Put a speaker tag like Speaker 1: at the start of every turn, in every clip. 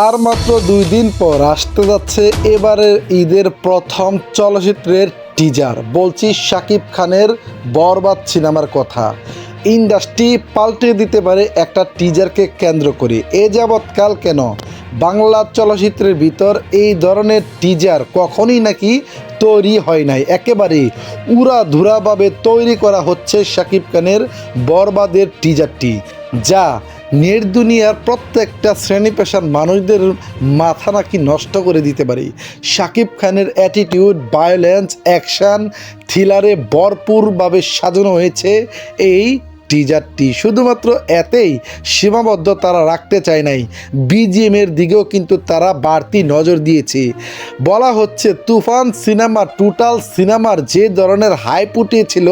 Speaker 1: আর মাত্র দুই দিন পর আসতে যাচ্ছে এবারের ঈদের প্রথম চলচ্চিত্রের টিজার বলছি শাকিব খানের বরবাদ সিনেমার কথা। ইন্ডাস্ট্রি পাল্টে দিতে পারে একটা টিজারকে কেন্দ্র করে। এ যাবৎকাল কেন? বাংলা চলচ্চিত্রের ভিতর এই ধরনের টিজার কখনই নাকি তৈরি হয় নাই। একেবারে উড়া ধুরাভাবে তৈরি করা হচ্ছে শাকিব খানের বরবাদের টিজারটি যা নেট দুনিয়ার প্রত্যেকটা শ্রেণি পেশার মানুষদের মাথা নাকি নষ্ট করে দিতে পারি। শাকিব খানের অ্যাটিটিউড ভায়োলেন্স অ্যাকশান থ্রিলারে ভরপুরভাবে সাজানো হয়েছে এই টিজারটি শুধুমাত্র এতেই সীমাবদ্ধ তারা রাখতে চায় নাই। বিজিএমের দিকেও কিন্তু তারা বাড়তি নজর দিয়েছে। বলা হচ্ছে, তুফান সিনেমা, টোটাল সিনেমার যে ধরনের হাইপ উঠিয়েছিল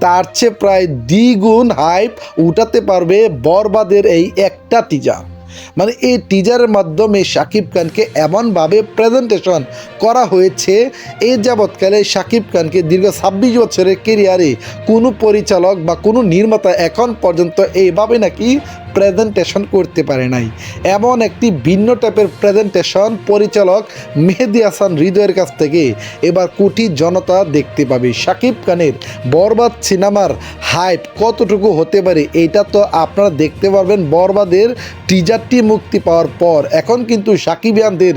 Speaker 1: তার চেয়ে প্রায় দ্বিগুণ হাইপ উঠাতে পারবে বরবাদের এই একটা টিজার। মানে এই টিজারের মাধ্যমে শাকিব খানকে এমনভাবে প্রেজেন্টেশন করা হয়েছে এই যাবৎকালে শাকিব খানকে দীর্ঘ ছাব্বিশ বছরের কেরিয়ারে কোনো পরিচালক বা কোনো নির্মাতা এখন পর্যন্ত এইভাবে নাকি প্রেজেন্টেশন করতে পারে নাই। এমন একটি ভিন্ন টাইপের প্রেজেন্টেশন পরিচালক মেহেদি হাসান হৃদয়ের কাছ থেকে এবার কোটি জনতা দেখতে পাবে। শাকিব খানের বরবাদ সিনেমার হাইপ কতটুকু হতে পারে, এটা তো আপনারা দেখতে পারবেন। বরবাদের টিজারটি মুক্তি পাওয়ার পর এখন কিন্তু সাকিবিয়ানদের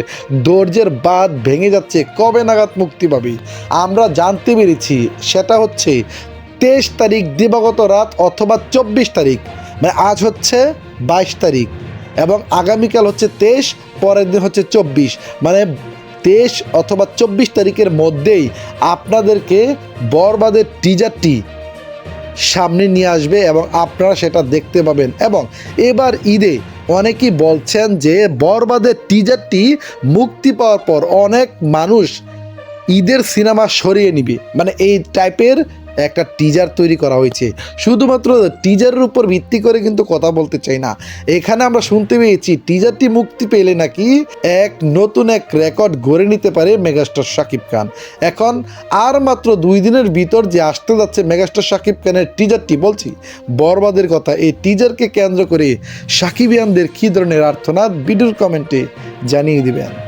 Speaker 1: দর্জের বাদ ভেঙে যাচ্ছে। কবে নাগাদ মুক্তি পাবে? আমরা জানতে পেরেছি, সেটা হচ্ছে তেইশ তারিখ দিবাগত রাত অথবা চব্বিশ তারিখ। মানে আজ হচ্ছে বাইশ তারিখ এবং আগামীকাল হচ্ছে তেইশ, পরের দিন হচ্ছে চব্বিশ। মানে তেইশ অথবা চব্বিশ তারিখের মধ্যেই আপনাদেরকে বরবাদের টিজারটি সামনে নিয়ে আসবে এবং আপনারা সেটা দেখতে পাবেন। এবং এবার ঈদে অনেকেই বলছেন যে বরবাদের টিজারটি মুক্তি পাওয়ার পর অনেক মানুষ ঈদের সিনেমা সরিয়ে নিবে। মানে এই টাইপের একটা টিজার তৈরি করা হয়েছে। শুধুমাত্র টিজারের উপর ভিত্তি করে কিন্তু কথা বলতে চাই না। এখানে আমরা শুনতে পেয়েছি টিজারটি মুক্তি পেলে নাকি এক নতুন এক রেকর্ড গড়ে নিতে পারে মেগাস্টার শাকিব খান। এখন আর মাত্র দুই দিনের ভিতর যে আসতে যাচ্ছে মেগাস্টার শাকিব খানের টিজারটি বলছি, বরবাদের কথা, এই টিজারকে কেন্দ্র করে সাকিবিয়ানদের কী ধরনের আর্থনাদ ভিডিওর কমেন্টে জানিয়ে দিবেন।